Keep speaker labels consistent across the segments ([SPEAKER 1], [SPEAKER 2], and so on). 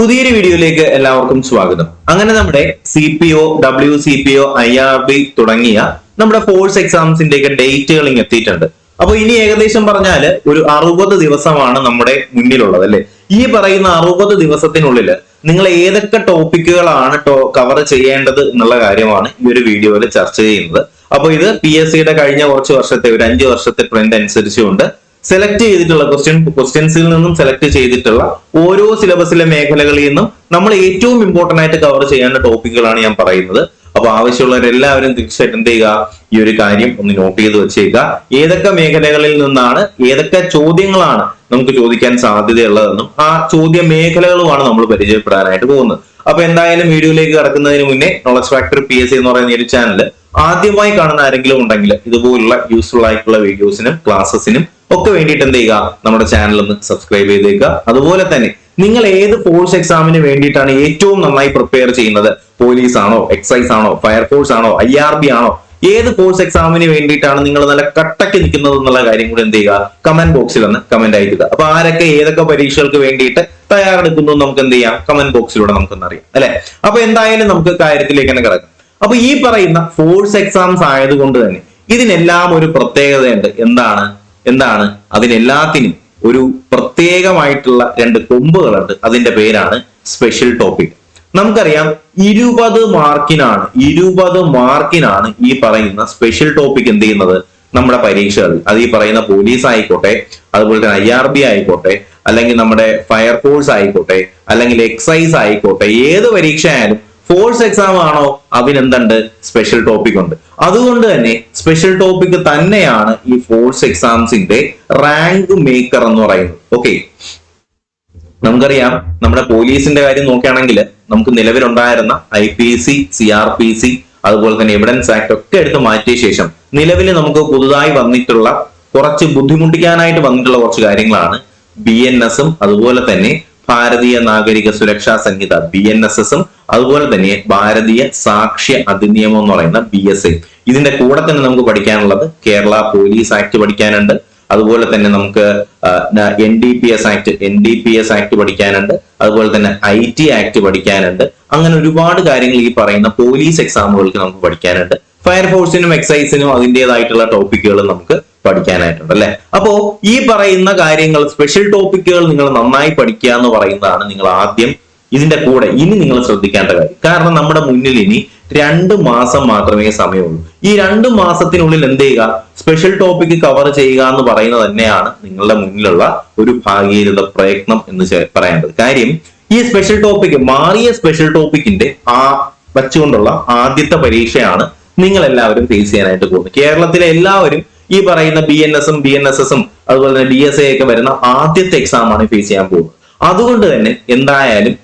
[SPEAKER 1] പുതിയൊരു വീഡിയോയിലേക്ക് എല്ലാവർക്കും സ്വാഗതം. അങ്ങനെ നമ്മുടെ C P O W C P O I R B തുടങ്ങിയ നമ്മുടെ ഫോഴ്സ് എക്സാംസിന്റെ ഒക്കെ ഡേറ്റുകൾ ഇങ്ങ് എത്തിയിട്ടുണ്ട്. അപ്പൊ ഇനി ഏകദേശം പറഞ്ഞാൽ ഒരു അറുപത് ദിവസമാണ് നമ്മുടെ മുന്നിലുള്ളത് അല്ലെ? ഈ പറയുന്ന അറുപത് ദിവസത്തിനുള്ളിൽ നിങ്ങൾ ഏതൊക്കെ ടോപ്പിക്കുകളാണ് കവർ ചെയ്യേണ്ടത് എന്നുള്ള കാര്യമാണ് ഈ ഒരു വീഡിയോയിൽ ചർച്ച ചെയ്യുന്നത്. അപ്പൊ ഇത് പി എസ് സിയുടെ കഴിഞ്ഞ കുറച്ച് വർഷത്തെ ഒരു അഞ്ചു വർഷത്തെ ട്രെൻഡ് അനുസരിച്ചുകൊണ്ട് സെലക്ട് ചെയ്തിട്ടുള്ള ക്വസ്റ്റ്യൻ ക്വസ്റ്റ്യൻസിൽ നിന്നും സെലക്ട് ചെയ്തിട്ടുള്ള ഓരോ സിലബസിലെ മേഖലകളിൽ നിന്നും നമ്മൾ ഏറ്റവും ഇമ്പോർട്ടന്റ് ആയിട്ട് കവർ ചെയ്യേണ്ട ടോപ്പിക്കുകളാണ് ഞാൻ പറയുന്നത്. അപ്പൊ ആവശ്യമുള്ളവരെല്ലാവരും തീർച്ചയായിട്ടും എന്ത് ചെയ്യുക. ഈ ഒരു കാര്യം ഒന്ന് നോട്ട് ചെയ്ത് വെച്ചേക്കുക. ഏതൊക്കെ മേഖലകളിൽ നിന്നാണ് ഏതൊക്കെ ചോദ്യങ്ങളാണ് നമുക്ക് ചോദിക്കാൻ സാധ്യതയുള്ളതെന്നും ആ ചോദ്യ മേഖലകളുമാണ് നമ്മൾ പരിചയപ്പെടാനായിട്ട് പോകുന്നത്. അപ്പൊ എന്തായാലും വീഡിയോയിലേക്ക് കടക്കുന്നതിന് മുന്നേ നോളജ് ഫാക്ടർ പി എസ് എന്ന് പറയുന്ന ഒരു ചാനൽ ആദ്യമായി കാണുന്ന ആരെങ്കിലും ഉണ്ടെങ്കിൽ ഇതുപോലുള്ള യൂസ്ഫുൾ ആയിട്ടുള്ള വീഡിയോസിനും ക്ലാസ്സസിനും ഒക്കെ വേണ്ടിയിട്ട് എന്ത് ചെയ്യുക? നമ്മുടെ ചാനൽ ഒന്ന് സബ്സ്ക്രൈബ് ചെയ്തേക്കുക. അതുപോലെ തന്നെ നിങ്ങൾ ഏത് ഫോഴ്സ് എക്സാമിന് വേണ്ടിയിട്ടാണ് ഏറ്റവും നന്നായി പ്രിപ്പയർ ചെയ്യുന്നത്? പോലീസ് ആണോ എക്സൈസ് ആണോ ഫയർഫോഴ്സ് ആണോ ഐ ആർ ബി ആണോ? ഏത് കോഴ്സ് എക്സാമിന് വേണ്ടിയിട്ടാണ് നിങ്ങൾ നല്ല കട്ടക്ക് നിൽക്കുന്നത് എന്നുള്ള കാര്യം കൂടി എന്ത് ചെയ്യുക? കമന്റ് ബോക്സിൽ ഒന്ന് കമന്റ് അയക്കുക. അപ്പൊ ആരൊക്കെ ഏതൊക്കെ പരീക്ഷകൾക്ക് വേണ്ടിയിട്ട് തയ്യാറെടുക്കുന്നു നമുക്ക് എന്ത് ചെയ്യാം? കമന്റ് ബോക്സിലൂടെ നമുക്കൊന്ന് അറിയാം. അല്ലെ? അപ്പൊ എന്തായാലും നമുക്ക് കാര്യത്തിലേക്ക് തന്നെ കിടക്കാം. അപ്പൊ ഈ പറയുന്ന ഫോഴ്സ് എക്സാംസ് ആയതുകൊണ്ട് തന്നെ ഇതിനെല്ലാം ഒരു പ്രത്യേകതയുണ്ട്. എന്താണ്? എന്താണ്? അതിനെല്ലാത്തിനും ഒരു പ്രത്യേകമായിട്ടുള്ള രണ്ട് കൊമ്പുകളുണ്ട്. അതിന്റെ പേരാണ് സ്പെഷ്യൽ ടോപ്പിക് നമുക്കറിയാം ഇരുപത് മാർക്കിനാണ് ഇരുപത് മാർക്കിനാണ് ഈ പറയുന്ന സ്പെഷ്യൽ ടോപ്പിക് എന്ത് ചെയ്യുന്നത്? നമ്മുടെ പരീക്ഷകളിൽ. അത് ഈ പറയുന്ന പോലീസ് ആയിക്കോട്ടെ അതുപോലെ തന്നെ ഐ ആർ ബി ആയിക്കോട്ടെ അല്ലെങ്കിൽ നമ്മുടെ ഫയർഫോഴ്സ് ആയിക്കോട്ടെ അല്ലെങ്കിൽ എക്സൈസ് ആയിക്കോട്ടെ ഏത് പരീക്ഷ ആയാലും ഫോഴ്സ് എക്സാം ആണോ? അതിനെന്തുണ്ട്? സ്പെഷ്യൽ ടോപ്പിക് ഉണ്ട്. അതുകൊണ്ട് തന്നെ സ്പെഷ്യൽ ടോപ്പിക് തന്നെയാണ് ഈ ഫോഴ്സ് എക്സാംസിന്റെ റാങ്ക് മേക്കർ എന്ന് പറയുന്നത്. ഓക്കെ നമുക്കറിയാം നമ്മുടെ പോലീസിന്റെ കാര്യം നോക്കുകയാണെങ്കിൽ നമുക്ക് നിലവിലുണ്ടായിരുന്ന I P C C R P C അതുപോലെ തന്നെ എവിഡൻസ് ആക്ട് ഒക്കെ എടുത്ത് മാറ്റിയ ശേഷം നിലവിൽ നമുക്ക് പുതുതായി വന്നിട്ടുള്ള കുറച്ച് ബുദ്ധിമുട്ടിക്കാനായിട്ട് വന്നിട്ടുള്ള കുറച്ച് കാര്യങ്ങളാണ് ബി എൻ എസും അതുപോലെ തന്നെ ഭാരതീയ നാഗരിക സുരക്ഷാ സംഹിത ബി എൻ എസ് എസും അതുപോലെ തന്നെ ഭാരതീയ സാക്ഷ്യ അധിനിയമം എന്ന് പറയുന്ന ബി എസ് ഐ ഇതിന്റെ കൂടെ തന്നെ നമുക്ക് പഠിക്കാനുള്ളത് കേരള പോലീസ് ആക്ട് പഠിക്കാനുണ്ട്. അതുപോലെ തന്നെ നമുക്ക് N D P S act N D P S act പഠിക്കാനുണ്ട്. അതുപോലെ തന്നെ ഐ ടി ആക്ട് പഠിക്കാനുണ്ട്. അങ്ങനെ ഒരുപാട് കാര്യങ്ങൾ ഈ പറയുന്ന പോലീസ് എക്സാമുകൾക്ക് നമുക്ക് പഠിക്കാനുണ്ട്. ഫയർഫോഴ്സിനും എക്സൈസിനും അതിന്റെതായിട്ടുള്ള ടോപ്പിക്കുകൾ നമുക്ക് പഠിക്കാനായിട്ടുണ്ട് അല്ലെ? അപ്പോ ഈ പറയുന്ന കാര്യങ്ങൾ സ്പെഷ്യൽ ടോപ്പിക്കുകൾ നിങ്ങൾ നന്നായി പഠിക്കുക എന്ന് പറയുന്നതാണ് നിങ്ങൾ ആദ്യം ഇതിന്റെ കൂടെ ഇനി നിങ്ങൾ ശ്രദ്ധിക്കേണ്ട കാര്യം. കാരണം നമ്മുടെ മുന്നിൽ ഇനി രണ്ട് മാസം മാത്രമേ സമയമുള്ളൂ. ഈ രണ്ട് മാസത്തിനുള്ളിൽ എന്ത് ചെയ്യുക? സ്പെഷ്യൽ ടോപ്പിക് കവർ ചെയ്യുക എന്ന് പറയുന്നത് തന്നെയാണ് നിങ്ങളുടെ മുന്നിലുള്ള ഒരു ഭാഗീരത പ്രയത്നം എന്ന് പറയേണ്ടത്. കാര്യം ഈ സ്പെഷ്യൽ ടോപ്പിക് മാറിയ സ്പെഷ്യൽ ടോപ്പിക്കിന്റെ ആ വച്ചുകൊണ്ടുള്ള ആദ്യത്തെ പരീക്ഷയാണ് നിങ്ങൾ എല്ലാവരും ഫേസ് ചെയ്യാനായിട്ട് പോകുന്നത്. കേരളത്തിലെ എല്ലാവരും ഈ പറയുന്ന ബി എൻ എസും ബി എൻ എസ് എസും അതുപോലെ തന്നെ ഡി എസ് എ ഒക്കെ വരുന്ന ആദ്യത്തെ എക്സാമാണ് ഫേസ് ചെയ്യാൻ പോകുന്നത്. അതുകൊണ്ട് തന്നെ എന്തായാലും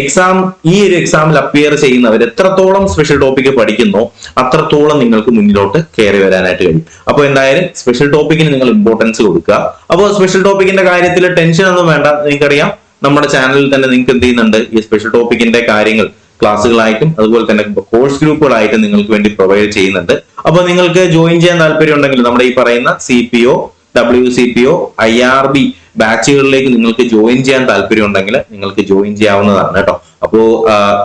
[SPEAKER 1] എക്സാം ഈ ഒരു എക്സാമിൽ അപ്പിയർ ചെയ്യുന്നവർ എത്രത്തോളം സ്പെഷ്യൽ ടോപ്പിക് പഠിക്കുന്നോ അത്രത്തോളം നിങ്ങൾക്ക് മുന്നിലോട്ട് കയറി വരാനായിട്ട് കഴിയും. അപ്പോൾ എന്തായാലും സ്പെഷ്യൽ ടോപ്പിക്കിന് നിങ്ങൾ ഇമ്പോർട്ടൻസ് കൊടുക്കുക. അപ്പോൾ സ്പെഷ്യൽ ടോപ്പിക്കിന്റെ കാര്യത്തിൽ ടെൻഷൻ ഒന്നും വേണ്ട. നിങ്ങൾക്കറിയാം നമ്മുടെ ചാനലിൽ തന്നെ നിങ്ങൾക്ക് എന്ത് ചെയ്യുന്നുണ്ട്? ഈ സ്പെഷ്യൽ ടോപ്പിക്കിന്റെ കാര്യങ്ങൾ ക്ലാസ്സുകളായിട്ടും അതുപോലെ തന്നെ കോഴ്സ് ഗ്രൂപ്പുകളായിട്ടും നിങ്ങൾക്ക് വേണ്ടി പ്രൊവൈഡ് ചെയ്യുന്നുണ്ട്. അപ്പോൾ നിങ്ങൾക്ക് ജോയിൻ ചെയ്യാൻ താല്പര്യം ഉണ്ടെങ്കിൽ നമ്മുടെ ഈ പറയുന്ന C P O W C P O I R B ബാച്ചുകളിലേക്ക് നിങ്ങൾക്ക് ജോയിൻ ചെയ്യാൻ താല്പര്യം ഉണ്ടെങ്കിൽ നിങ്ങൾക്ക് ജോയിൻ ചെയ്യാവുന്നതാണ് കേട്ടോ. അപ്പോ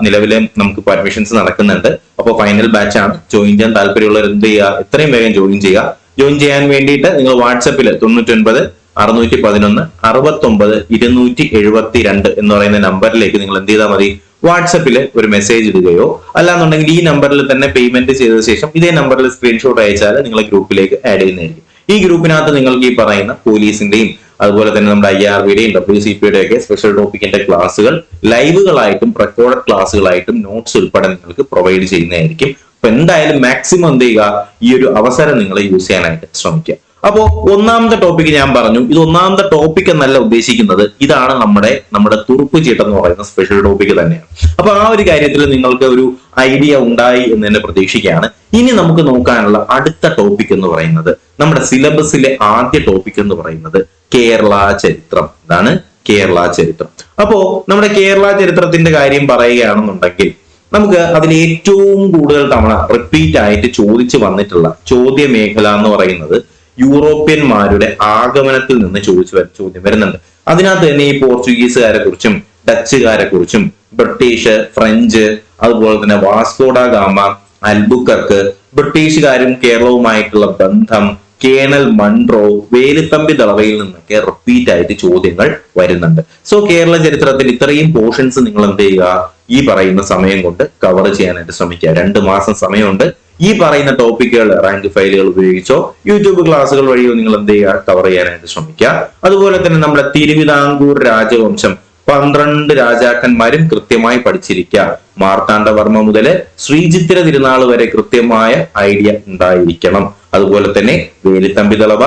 [SPEAKER 1] നിലവിലെ നമുക്ക് അഡ്മിഷൻസ് നടക്കുന്നുണ്ട്. അപ്പോൾ ഫൈനൽ ബാച്ച് ആണ്. ജോയിൻ ചെയ്യാൻ താല്പര്യമുള്ളവർ എന്ത് ചെയ്യുക? എത്രയും വേഗം ജോയിൻ ചെയ്യുക. ജോയിൻ ചെയ്യാൻ വേണ്ടിയിട്ട് നിങ്ങൾ വാട്സപ്പിൽ തൊണ്ണൂറ്റൊൻപത് അറുന്നൂറ്റി പതിനൊന്ന് അറുപത്തൊമ്പത് ഇരുന്നൂറ്റി എഴുപത്തി രണ്ട് എന്ന് പറയുന്ന നമ്പറിലേക്ക് നിങ്ങൾ എന്ത് ചെയ്താൽ മതി? വാട്സപ്പിൽ ഒരു മെസ്സേജ് ഇടുകയോ അല്ലാന്നുണ്ടെങ്കിൽ ഈ നമ്പറിൽ തന്നെ പേയ്മെന്റ് ചെയ്ത ശേഷം ഇതേ നമ്പറിൽ സ്ക്രീൻഷോട്ട് അയച്ചാൽ നിങ്ങളെ ഗ്രൂപ്പിലേക്ക് ആഡ് ചെയ്യുന്നതായിരിക്കും. ഈ ഗ്രൂപ്പിനകത്ത് നിങ്ങൾക്ക് ഈ പറയുന്ന പോലീസിന്റെയും അതുപോലെ തന്നെ നമ്മുടെ ഐ ആർ ബിയുടെയും ഡബ്ല്യു സി പിയുടെ ഒക്കെ സ്പെഷ്യൽ ടോപ്പിക്കിന്റെ ക്ലാസ്സുകൾ ലൈവുകളായിട്ടും റെക്കോർഡ് ക്ലാസ്സുകളായിട്ടും നോട്ട്സ് ഉൾപ്പെടെ നിങ്ങൾക്ക് പ്രൊവൈഡ് ചെയ്യുന്നതായിരിക്കും. അപ്പൊ എന്തായാലും മാക്സിമം എന്ത് ചെയ്യുക? ഈ ഒരു അവസരം നിങ്ങൾ യൂസ് ചെയ്യാനായിട്ട് ശ്രമിക്കുക. അപ്പോ ഒന്നാമത്തെ ടോപ്പിക് ഞാൻ പറഞ്ഞു. ഇത് ഒന്നാമത്തെ ടോപ്പിക് എന്നല്ല ഉദ്ദേശിക്കുന്നത്. ഇതാണ് നമ്മുടെ നമ്മുടെ തുറുപ്പ് ചീട്ടം എന്ന് പറയുന്ന സ്പെഷ്യൽ ടോപ്പിക് തന്നെയാണ്. അപ്പൊ ആ ഒരു കാര്യത്തിൽ നിങ്ങൾക്ക് ഒരു ഐഡിയ ഉണ്ടായി എന്ന് തന്നെ പ്രതീക്ഷിക്കുകയാണ്. ഇനി നമുക്ക് നോക്കാനുള്ള അടുത്ത ടോപ്പിക് എന്ന് പറയുന്നത് നമ്മുടെ സിലബസിലെ ആദ്യ ടോപ്പിക് എന്ന് പറയുന്നത് കേരള ചരിത്രം. ഇതാണ് കേരള ചരിത്രം. അപ്പോ നമ്മുടെ കേരള ചരിത്രത്തിന്റെ കാര്യം പറയുകയാണെന്നുണ്ടെങ്കിൽ നമുക്ക് അതിൽ ഏറ്റവും കൂടുതൽ തവണ റിപ്പീറ്റ് ആയിട്ട് ചോദിച്ചു വന്നിട്ടുള്ള ചോദ്യ മേഖല എന്ന് പറയുന്നത് യൂറോപ്യന്മാരുടെ ആഗമനത്തിൽ നിന്ന് ചോദിച്ചു ചോദ്യം വരുന്നുണ്ട്. അതിനകത്ത് തന്നെ ഈ പോർച്ചുഗീസുകാരെ കുറിച്ചും ഡച്ചുകാരെ കുറിച്ചും ബ്രിട്ടീഷ് ഫ്രഞ്ച് അതുപോലെ തന്നെ വാസ്കോഡ ഗാമ അൽബുക്കർക്ക് ബ്രിട്ടീഷുകാരും കേരളവുമായിട്ടുള്ള ബന്ധം കേണൽ മൺട്രോ വേലുത്തമ്പി ദളവയിൽ നിന്നൊക്കെ റിപ്പീറ്റ് ആയിട്ട് ചോദ്യങ്ങൾ വരുന്നുണ്ട്. സോ കേരള ചരിത്രത്തിൽ ഇത്രയും പോർഷൻസ് നിങ്ങൾ എന്ത് ചെയ്യുക? ഈ പറയുന്ന സമയം കൊണ്ട് കവർ ചെയ്യാനായിട്ട് ശ്രമിക്കുക. രണ്ട് മാസം സമയമുണ്ട്. ഈ പറയുന്ന ടോപ്പിക്കുകൾ റാങ്ക് ഫയലുകൾ ഉപയോഗിച്ചോ യൂട്യൂബ് ക്ലാസ്സുകൾ വഴിയോ നിങ്ങൾ എന്ത് ചെയ്യുക? കവർ ചെയ്യാനായിട്ട് ശ്രമിക്കുക. അതുപോലെ തന്നെ നമ്മുടെ തിരുവിതാംകൂർ രാജവംശം പന്ത്രണ്ട് രാജാക്കന്മാരും കൃത്യമായി പഠിച്ചിരിക്കുക. മാർത്താണ്ഡവർമ്മ മുതൽ ശ്രീചിത്തിര തിരുനാൾ വരെ കൃത്യമായ ഐഡിയ ഉണ്ടായിരിക്കണം. അതുപോലെ തന്നെ വേലിത്തമ്പി തളവ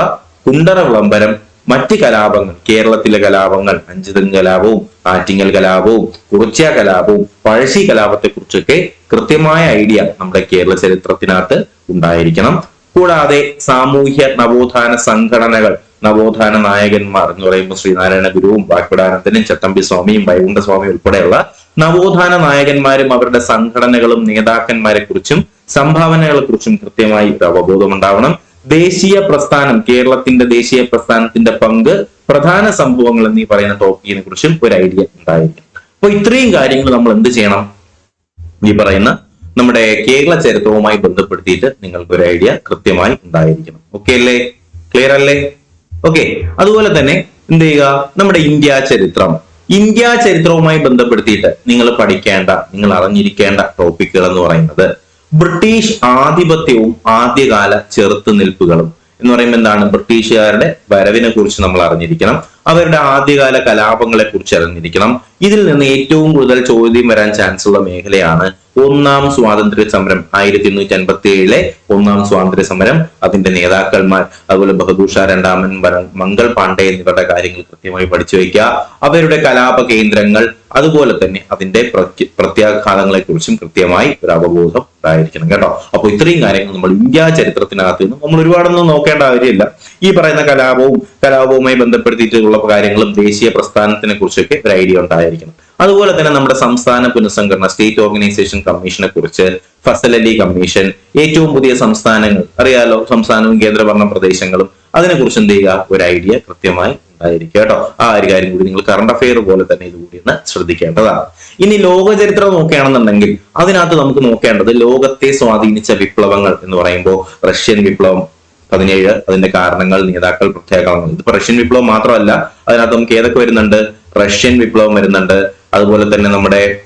[SPEAKER 1] കുണ്ടറ വിളംബരം മറ്റ് കലാപങ്ങൾ കേരളത്തിലെ കലാപങ്ങൾ അഞ്ചുതൻ കലാപവും ആറ്റിങ്ങൽ കലാപവും കുറിച്യ കലാപവും പഴശ്ശി കലാപത്തെ കുറിച്ചൊക്കെ കൃത്യമായ ഐഡിയ നമ്മുടെ കേരള ചരിത്രത്തിനകത്ത് ഉണ്ടായിരിക്കണം. കൂടാതെ സാമൂഹ്യ നവോത്ഥാന സംഘടനകൾ നവോത്ഥാന നായകന്മാർ എന്ന് പറയുമ്പോൾ ശ്രീനാരായണ ഗുരുവും വാക്പടാനന്ദനും ചട്ടമ്പി സ്വാമിയും വൈകുണ്ഠ സ്വാമിയും ഉൾപ്പെടെയുള്ള നവോത്ഥാന നായകന്മാരും അവരുടെ സംഘടനകളും നേതാക്കന്മാരെ കുറിച്ചും സംഭാവനകളെ കുറിച്ചും കൃത്യമായി ഒരു അവബോധം ഉണ്ടാവണം. ദേശീയ പ്രസ്ഥാനം കേരളത്തിന്റെ ദേശീയ പ്രസ്ഥാനത്തിന്റെ പങ്ക് പ്രധാന സംഭവങ്ങൾ എന്നീ പറയുന്ന ടോപ്പിക്കിനെ കുറിച്ചും ഒരു ഐഡിയ ഉണ്ടായിരിക്കും അപ്പൊ ഇത്രയും കാര്യങ്ങൾ നമ്മൾ എന്ത് ചെയ്യണം? ഈ പറയുന്ന നമ്മുടെ കേരള ചരിത്രവുമായി ബന്ധപ്പെടുത്തിയിട്ട് നിങ്ങൾക്ക് ഒരു ഐഡിയ കൃത്യമായി ഉണ്ടായിരിക്കണം. ഓക്കെ അല്ലേ? ക്ലിയർ അല്ലേ? ഓക്കെ അതുപോലെ തന്നെ എന്ത് ചെയ്യുക? നമ്മുടെ ഇന്ത്യ ചരിത്രം. ഇന്ത്യ ചരിത്രവുമായി ബന്ധപ്പെടുത്തിയിട്ട് നിങ്ങൾ പഠിക്കേണ്ട നിങ്ങൾ അറിഞ്ഞിരിക്കേണ്ട ടോപ്പിക്കുകൾ എന്ന് പറയുന്നത് ബ്രിട്ടീഷ് ആധിപത്യവും ആദ്യകാല ചെറുത്തുനിൽപ്പുകളും. എന്ന് പറയുമ്പോൾ എന്താണ്? ബ്രിട്ടീഷുകാരുടെ വരവിനെ കുറിച്ച് നമ്മൾ അറിഞ്ഞിരിക്കണം. അവരുടെ ആദ്യകാല കലാപങ്ങളെ കുറിച്ച് അറിഞ്ഞിരിക്കണം. ഇതിൽ നിന്ന് ഏറ്റവും കൂടുതൽ ചോദ്യം വരാൻ ചാൻസ് ഉള്ള മേഖലയാണ് ഒന്നാം സ്വാതന്ത്ര്യ സമരം ആയിരത്തി എണ്ണൂറ്റി അൻപത്തി ഏഴിലെ ഒന്നാം സ്വാതന്ത്ര്യ സമരം. അതിന്റെ നേതാക്കന്മാർ അതുപോലെ ബഹദൂഷ രണ്ടാമൻ മംഗൾ പാണ്ഡെ എന്നിവരുടെ കാര്യങ്ങൾ കൃത്യമായി പഠിച്ചു വയ്ക്കുക. അവരുടെ കലാപ കേന്ദ്രങ്ങൾ അതുപോലെ തന്നെ അതിന്റെ പ്രത്യ- പ്രത്യാഘാതങ്ങളെ കുറിച്ചും കൃത്യമായി ഒരു അവബോധം ഉണ്ടായിരിക്കണം കേട്ടോ. അപ്പൊ ഇത്രയും കാര്യങ്ങൾ നമ്മൾ ഇന്ത്യ ചരിത്രത്തിനകത്ത് നിന്ന് നമ്മൾ ഒരുപാടൊന്നും നോക്കേണ്ട കാര്യമില്ല. ഈ പറയുന്ന കലാപവും കലാപവുമായി ബന്ധപ്പെടുത്തിയിട്ടുള്ള കാര്യങ്ങളും ദേശീയ പ്രസ്ഥാനത്തിനെ കുറിച്ചൊക്കെ ഒരു ഐഡിയ ഉണ്ടായിരിക്കണം. അതുപോലെ തന്നെ നമ്മുടെ സംസ്ഥാന പുനഃസംഘടന സ്റ്റേറ്റ് ഓർഗനൈസേഷൻ കമ്മീഷനെ കുറിച്ച് ഫസൽ അലി കമ്മീഷൻ ഏറ്റവും പുതിയ സംസ്ഥാനങ്ങൾ അറിയാലോ സംസ്ഥാനവും കേന്ദ്രഭരണ പ്രദേശങ്ങളും അതിനെ കുറിച്ച് എന്ത് ചെയ്യുക? ഒരു ഐഡിയ കൃത്യമായി ഉണ്ടായിരിക്കും കേട്ടോ. ആ ഒരു കാര്യം കൂടി നിങ്ങൾ കറണ്ട് അഫെയർ പോലെ തന്നെ ഇതുകൂടി ഒന്ന് ശ്രദ്ധിക്കേണ്ടതാണ്. ഇനി ലോക ചരിത്രം നോക്കുകയാണെന്നുണ്ടെങ്കിൽ അതിനകത്ത് നമുക്ക് നോക്കേണ്ടത് ലോകത്തെ സ്വാധീനിച്ച വിപ്ലവങ്ങൾ എന്ന് പറയുമ്പോൾ റഷ്യൻ വിപ്ലവം പതിനേഴ് അതിന്റെ കാരണങ്ങൾ നേതാക്കൾ പ്രത്യേകങ്ങൾ ഇതിപ്പോ റഷ്യൻ വിപ്ലവം മാത്രമല്ല അതിനകത്ത് നമുക്ക് ഏതൊക്കെ വരുന്നുണ്ട്? റഷ്യൻ വിപ്ലവം വരുന്നുണ്ട്. അതുപോലെ തന്നെ നമ്മുടെ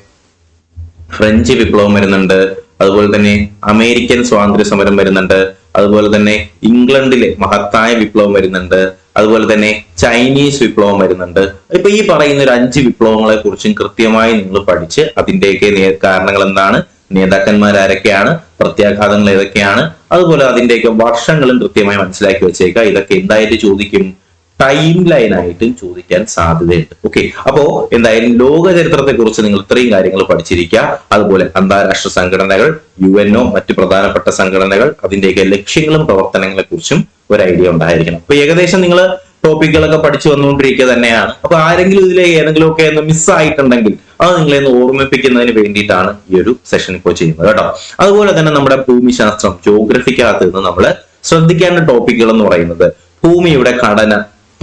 [SPEAKER 1] ഫ്രഞ്ച് വിപ്ലവം വരുന്നുണ്ട്. അതുപോലെ തന്നെ അമേരിക്കൻ സ്വാതന്ത്ര്യ സമരം വരുന്നുണ്ട്. അതുപോലെ തന്നെ ഇംഗ്ലണ്ടിലെ മഹത്തായ വിപ്ലവം വരുന്നുണ്ട്. അതുപോലെ തന്നെ ചൈനീസ് വിപ്ലവം വരുന്നുണ്ട്. ഇപ്പൊ ഈ പറയുന്ന ഒരു അഞ്ച് വിപ്ലവങ്ങളെ കുറിച്ചും കൃത്യമായി നിങ്ങൾ പഠിച്ച് അതിന്റെയൊക്കെ കാരണങ്ങൾ എന്താണ്? നേതാക്കന്മാർ ആരൊക്കെയാണ്? പ്രത്യാഘാതങ്ങൾ ഏതൊക്കെയാണ്? അതുപോലെ അതിന്റെയൊക്കെ വർഷങ്ങളും കൃത്യമായി മനസ്സിലാക്കി വെച്ചേക്കുക. ഇതൊക്കെ എന്തായിട്ട് ചോദിക്കും? ടൈം ലൈൻ ആയിട്ടും ചോദിക്കാൻ സാധ്യതയുണ്ട്. ഓക്കെ അപ്പോ എന്തായാലും ലോക ചരിത്രത്തെ കുറിച്ച് നിങ്ങൾ ഇത്രയും കാര്യങ്ങൾ പഠിച്ചിരിക്കുക. അതുപോലെ അന്താരാഷ്ട്ര സംഘടനകൾ യു എൻഒ മറ്റ് പ്രധാനപ്പെട്ട സംഘടനകൾ അതിന്റെയൊക്കെ ലക്ഷ്യങ്ങളും പ്രവർത്തനങ്ങളെ കുറിച്ചും ഒരു ഐഡിയ ഉണ്ടായിരിക്കണം. അപ്പൊ ഏകദേശം നിങ്ങൾ ടോപ്പിക്കുകളൊക്കെ പഠിച്ചു വന്നുകൊണ്ടിരിക്കുക തന്നെയാണ്. അപ്പൊ ആരെങ്കിലും ഇതിലെ ഏതെങ്കിലും ഒക്കെ ഒന്ന് മിസ്സായിട്ടുണ്ടെങ്കിൽ അത് നിങ്ങളെ ഒന്ന് ഓർമ്മിപ്പിക്കുന്നതിന് വേണ്ടിയിട്ടാണ് ഈ ഒരു സെഷൻ ഇപ്പോൾ ചെയ്യുന്നത് കേട്ടോ. അതുപോലെ തന്നെ നമ്മുടെ ഭൂമിശാസ്ത്രം ജോഗ്രഫിക്കകത്ത് നിന്ന് നമ്മൾ ശ്രദ്ധിക്കേണ്ട ടോപ്പിക്കുകൾ എന്ന് പറയുന്നത് ഭൂമിയുടെ ഘടന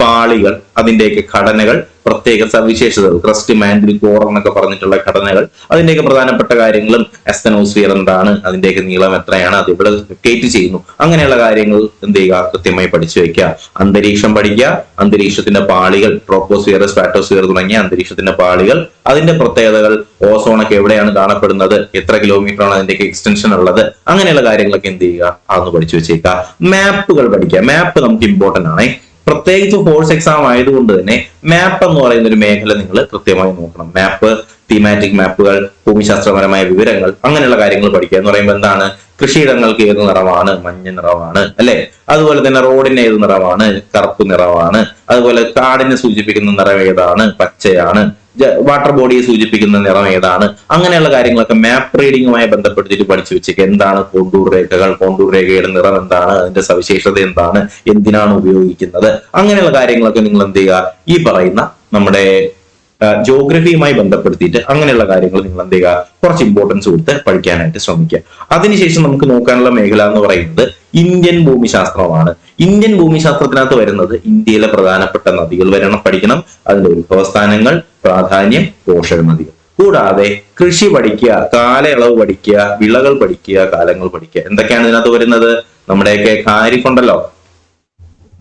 [SPEAKER 1] പാളികൾ അതിന്റെയൊക്കെ ഘടനകൾ പ്രത്യേക സവിശേഷതകൾ ക്രസ്റ്റ് മാൻഡിൽ കോർ എന്നൊക്കെ പറഞ്ഞിട്ടുള്ള ഘടനകൾ അതിന്റെയൊക്കെ പ്രധാനപ്പെട്ട കാര്യങ്ങളും എസ്തനോസ്ഫിയർ എന്താണ് അതിന്റെയൊക്കെ നീളം എത്രയാണ് അത് ഇവിടെ ലൊക്കേറ്റ് ചെയ്യുന്നു. അങ്ങനെയുള്ള കാര്യങ്ങൾ എന്ത് ചെയ്യുക? കൃത്യമായി പഠിച്ചു വെക്കുക അന്തരീക്ഷം പഠിക്കുക. അന്തരീക്ഷത്തിന്റെ പാളികൾ ട്രോപ്പോസ്ഫിയർ സ്ട്രാറ്റോസ്ഫിയർ തുടങ്ങിയ അന്തരീക്ഷത്തിന്റെ പാളികൾ അതിന്റെ പ്രത്യേകതകൾ ഓസോണൊക്കെ എവിടെയാണ് കാണപ്പെടുന്നത് എത്ര കിലോമീറ്റർ ആണ് അതിന്റെയൊക്കെ എക്സ്റ്റൻഷൻ ഉള്ളത് അങ്ങനെയുള്ള കാര്യങ്ങളൊക്കെ എന്ത് ചെയ്യുക? അതൊന്ന് പഠിച്ചു വെച്ചേക്കുക. മാപ്പുകൾ പഠിക്കുക. മാപ്പ് നമുക്ക് ഇമ്പോർട്ടന്റ് ആണേ. പ്രത്യേകിച്ച് ഫോഴ്സ് എക്സാം ആയതുകൊണ്ട് തന്നെ മാപ്പ് എന്ന് പറയുന്ന ഒരു മേഖല നിങ്ങൾ കൃത്യമായി നോക്കണം. മാപ്പ് തീമാറ്റിക് മാപ്പുകൾ ഭൂമിശാസ്ത്രപരമായ വിവരങ്ങൾ അങ്ങനെയുള്ള കാര്യങ്ങൾ പഠിക്കുക എന്ന് പറയുമ്പോൾ എന്താണ്? കൃഷിയിടങ്ങൾക്ക് ഏത് നിറമാണ്? മഞ്ഞ നിറമാണ് അല്ലെ? അതുപോലെ തന്നെ റോഡിന് ഏത് നിറമാണ്? കറുപ്പ് നിറമാണ്. അതുപോലെ കാടിനെ സൂചിപ്പിക്കുന്ന നിറം ഏതാണ്? പച്ചയാണ്. വാട്ടർ ബോഡിയെ സൂചിപ്പിക്കുന്ന നിറം ഏതാണ്? അങ്ങനെയുള്ള കാര്യങ്ങളൊക്കെ മാപ്പ് റീഡിങ്ങുമായി ബന്ധപ്പെടുത്തിയിട്ട് പഠിച്ചു വെച്ചേക്ക്. എന്താണ് കോണ്ടൂർ രേഖകൾ? കോണ്ടൂർ രേഖയുടെ നിറം എന്താണ്? അതിന്റെ സവിശേഷത എന്താണ്? എന്തിനാണ് ഉപയോഗിക്കുന്നത്? അങ്ങനെയുള്ള കാര്യങ്ങളൊക്കെ നിങ്ങൾ എന്ത് ചെയ്യുക? ഈ പറയുന്ന നമ്മുടെ ജോഗ്രഫിയുമായി ബന്ധപ്പെടുത്തിയിട്ട് അങ്ങനെയുള്ള കാര്യങ്ങൾ നിങ്ങൾ എന്ത് ചെയ്യുക? കുറച്ച് ഇമ്പോർട്ടൻസ് കൊടുത്ത് പഠിക്കാനായിട്ട് ശ്രമിക്കുക. അതിനുശേഷം നമുക്ക് നോക്കാനുള്ള മേഖല എന്ന് പറയുന്നത് ഇന്ത്യൻ ഭൂമിശാസ്ത്രമാണ്. ഇന്ത്യൻ ഭൂമിശാസ്ത്രത്തിനകത്ത് വരുന്നത് ഇന്ത്യയിലെ പ്രധാനപ്പെട്ട നദികൾ വരണം പഠിക്കണം. അതിന്റെ ഉത്ഭവസ്ഥാനങ്ങൾ പ്രാധാന്യം പോഷക നദികൾ. കൂടാതെ കൃഷി പഠിക്കുക കാലയളവ് പഠിക്കുക വിളകൾ പഠിക്കുക കാലങ്ങൾ പഠിക്കുക. എന്തൊക്കെയാണ് ഇതിനകത്ത് വരുന്നത്? നമ്മുടെയൊക്കെ ഖാരിഫ് ഉണ്ടല്ലോ.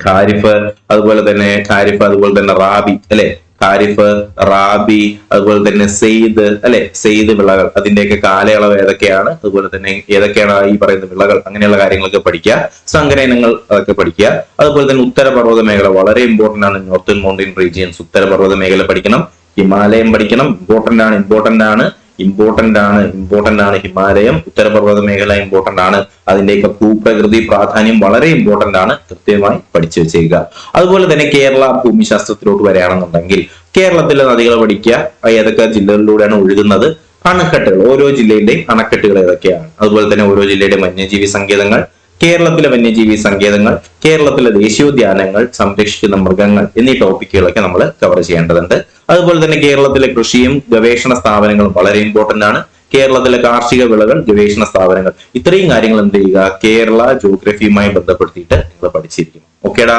[SPEAKER 1] ഖാരിഫ് അതുപോലെ തന്നെ ഖാരിഫ് അതുപോലെ തന്നെ റാബി അല്ലെ? ഖാരിഫ് റാബി അതുപോലെ തന്നെ സെയ്ദ് അല്ലെ? സെയ്ദ് വിളകൾ. അതിന്റെയൊക്കെ കാലയളവ് ഏതൊക്കെയാണ്? അതുപോലെ തന്നെ ഏതൊക്കെയാണ് ഈ പറയുന്ന വിളകൾ? അങ്ങനെയുള്ള കാര്യങ്ങളൊക്കെ പഠിക്കുക. സംഗ്രഹങ്ങൾ അതൊക്കെ പഠിക്കുക. അതുപോലെ തന്നെ ഉത്തരപർവത മേഖല വളരെ ഇമ്പോർട്ടന്റ് ആണ് നോർത്തേൺ മൗണ്ടൻ റീജിയൻസ്. ഉത്തരപർവത മേഖല പഠിക്കണം. ഹിമാലയം പഠിക്കണം. ഇമ്പോർട്ടന്റ് ആണ് ഇമ്പോർട്ടന്റ് ആണ്. ഇമ്പോർട്ടന്റ് ആണ് ഇമ്പോർട്ടന്റ് ആണ് ഹിമാലയം. ഉത്തരപർവത മേഖല ഇമ്പോർട്ടന്റ് ആണ്. അതിന്റെയൊക്കെ ഭൂപ്രകൃതി പ്രാധാന്യം വളരെ ഇമ്പോർട്ടന്റ് ആണ്. കൃത്യമായി പഠിച്ചു വെച്ചേക്കുക. അതുപോലെ തന്നെ കേരള ഭൂമിശാസ്ത്രത്തിലോട്ട് വരികയാണെന്നുണ്ടെങ്കിൽ കേരളത്തിലെ നദികൾ പഠിക്കുക ഏതൊക്കെ ജില്ലകളിലൂടെയാണ് ഒഴുകുന്നത്? അണക്കെട്ടുകൾ ഓരോ ജില്ലയുടെയും അണക്കെട്ടുകൾ ഏതൊക്കെയാണ്? അതുപോലെ തന്നെ ഓരോ ജില്ലയുടെ വന്യജീവി സങ്കേതങ്ങൾ കേരളത്തിലെ വന്യജീവി സങ്കേതങ്ങൾ കേരളത്തിലെ ദേശീയോദ്യാനങ്ങൾ സംരക്ഷിക്കുന്ന മൃഗങ്ങൾ എന്നീ ടോപ്പിക്കുകളൊക്കെ നമ്മൾ കവർ ചെയ്യേണ്ടതുണ്ട്. അതുപോലെ തന്നെ കേരളത്തിലെ കൃഷിയും ഗവേഷണ സ്ഥാപനങ്ങളും വളരെ ഇമ്പോർട്ടന്റ് ആണ്. കേരളത്തിലെ കാർഷിക വിളകൾ ഗവേഷണ സ്ഥാപനങ്ങൾ. ഇത്രയും കാര്യങ്ങൾ എന്ത് ചെയ്യുക? കേരള ജോഗ്രഫിയുമായി ബന്ധപ്പെടുത്തിയിട്ട് നിങ്ങൾ പഠിച്ചിരിക്കും ഓക്കേടാ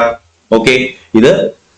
[SPEAKER 1] ഓക്കെ ഇത്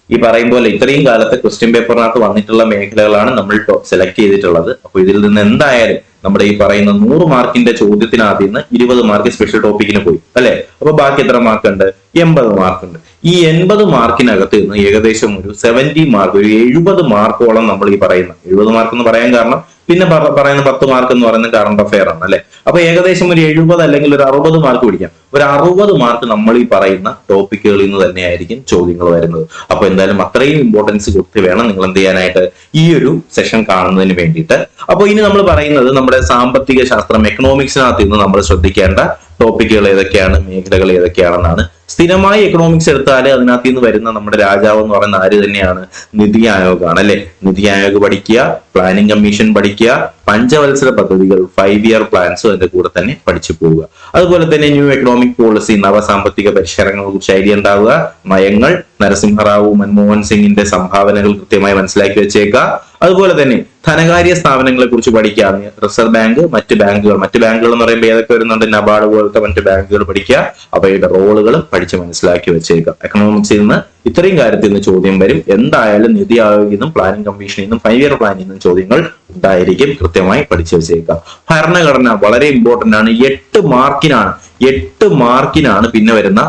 [SPEAKER 1] ഈ പറയും പോലെ ഇത്രയും കാലത്ത് ക്വസ്റ്റ്യൻ പേപ്പറിനകത്ത് വന്നിട്ടുള്ള മേഖലകളാണ് നമ്മൾ സെലക്ട് ചെയ്തിട്ടുള്ളത്. അപ്പൊ ഇതിൽ നിന്ന് എന്തായാലും നമ്മുടെ ഈ പറയുന്ന നൂറ് മാർക്കിന്റെ ചോദ്യത്തിനകത്ത് നിന്ന് ഇരുപത് മാർക്ക് സ്പെഷ്യൽ ടോപ്പിക്കിന് പോയി അല്ലെ? അപ്പൊ ബാക്കി എത്ര മാർക്ക് ഉണ്ട്? എൺപത് മാർക്ക് ഉണ്ട് ഈ എൺപത് മാർക്കിനകത്ത് നിന്ന് ഏകദേശം ഒരു സെവന്റി മാർക്ക് ഒരു എഴുപത് മാർക്കോളം നമ്മൾ ഈ പറയുന്ന. എഴുപത് മാർക്ക് എന്ന് പറയാൻ കാരണം പിന്നെ പറ- പറയുന്ന പത്ത് മാർക്ക് എന്ന് പറയുന്നത് കറണ്ട് അഫെയർ ആണ് അല്ലെ? അപ്പൊ ഏകദേശം ഒരു എഴുപത് അല്ലെങ്കിൽ ഒരു അറുപത് മാർക്ക് പിടിക്കാം. ഒരു അറുപത് മാർക്ക് നമ്മൾ ഈ പറയുന്ന ടോപ്പിക്കുകളിൽ നിന്ന് തന്നെയായിരിക്കും ചോദ്യങ്ങൾ വരുന്നത്. അപ്പൊ എന്തായാലും അത്രയും ഇമ്പോർട്ടൻസ് കൊടുത്ത് വേണം നിങ്ങൾ എന്ത് ചെയ്യാനായിട്ട് ഈ ഒരു സെഷൻ കാണുന്നതിന് വേണ്ടിയിട്ട്. അപ്പൊ ഇനി നമ്മൾ പറയുന്നത് നമ്മുടെ സാമ്പത്തിക ശാസ്ത്രം എക്കണോമിക്സിനകത്ത് നിന്ന് നമ്മൾ ശ്രദ്ധിക്കേണ്ട ടോപ്പിക്കുകൾ ഏതൊക്കെയാണ് മേഖലകൾ ഏതൊക്കെയാണെന്നാണ്. സ്ഥിരമായി എക്കണോമിക്സ് എടുത്താൽ അതിനകത്ത് നിന്ന് വരുന്ന നമ്മുടെ രാജാവ് എന്ന് പറയുന്ന ആര് തന്നെയാണ്? നിതി ആയോഗാണ് അല്ലെ? നിതി ആയോഗ് പഠിക്കുക പ്ലാനിംഗ് കമ്മീഷൻ പഠിക്കുക പഞ്ചവത്സര പദ്ധതികൾ ഫൈവ് ഇയർ പ്ലാൻസും അതിന്റെ കൂടെ തന്നെ പഠിച്ചു പോവുക. അതുപോലെ തന്നെ ന്യൂ എക്കണോമിക് പോളിസി നവ സാമ്പത്തിക പരിഷ്കാരങ്ങളെ കുറിച്ച് ഐഡിയ ഉണ്ടാവുക. നയങ്ങൾ നരസിംഹറാവു മൻമോഹൻ സിംഗിന്റെ സംഭാവനകൾ കൃത്യമായി മനസ്സിലാക്കി വെച്ചേക്കുക. അതുപോലെ തന്നെ ധനകാര്യ സ്ഥാപനങ്ങളെ കുറിച്ച് പഠിക്കുക. റിസർവ് ബാങ്ക് മറ്റ് ബാങ്കുകൾ. മറ്റ് ബാങ്കുകൾ എന്ന് പറയുമ്പോൾ ഏതൊക്കെ വരുന്നുണ്ട്? നബാർഡ് പോലത്തെ മറ്റ് ബാങ്കുകൾ പഠിക്കുക. അവയുടെ റോളുകളും പഠിച്ച് മനസ്സിലാക്കി വെച്ചേക്കാം. എക്കണോമിക്സിൽ നിന്ന് ഇത്രയും കാര്യത്തിൽ നിന്ന് ചോദ്യം വരും. എന്തായാലും നിതി ആയോഗിൽ നിന്നും പ്ലാനിംഗ് കമ്മീഷനിൽ നിന്നും ഫൈവ് ഇയർ പ്ലാനിൽ നിന്നും ചോദ്യങ്ങൾ ഉണ്ടായിരിക്കും കൃത്യമായി പഠിച്ചു വെച്ചേക്കാം. ഭരണഘടന വളരെ ഇമ്പോർട്ടന്റ് ആണ്. എട്ട് മാർക്കിനാണ് എട്ട് മാർക്കിനാണ് പിന്നെ വരുന്ന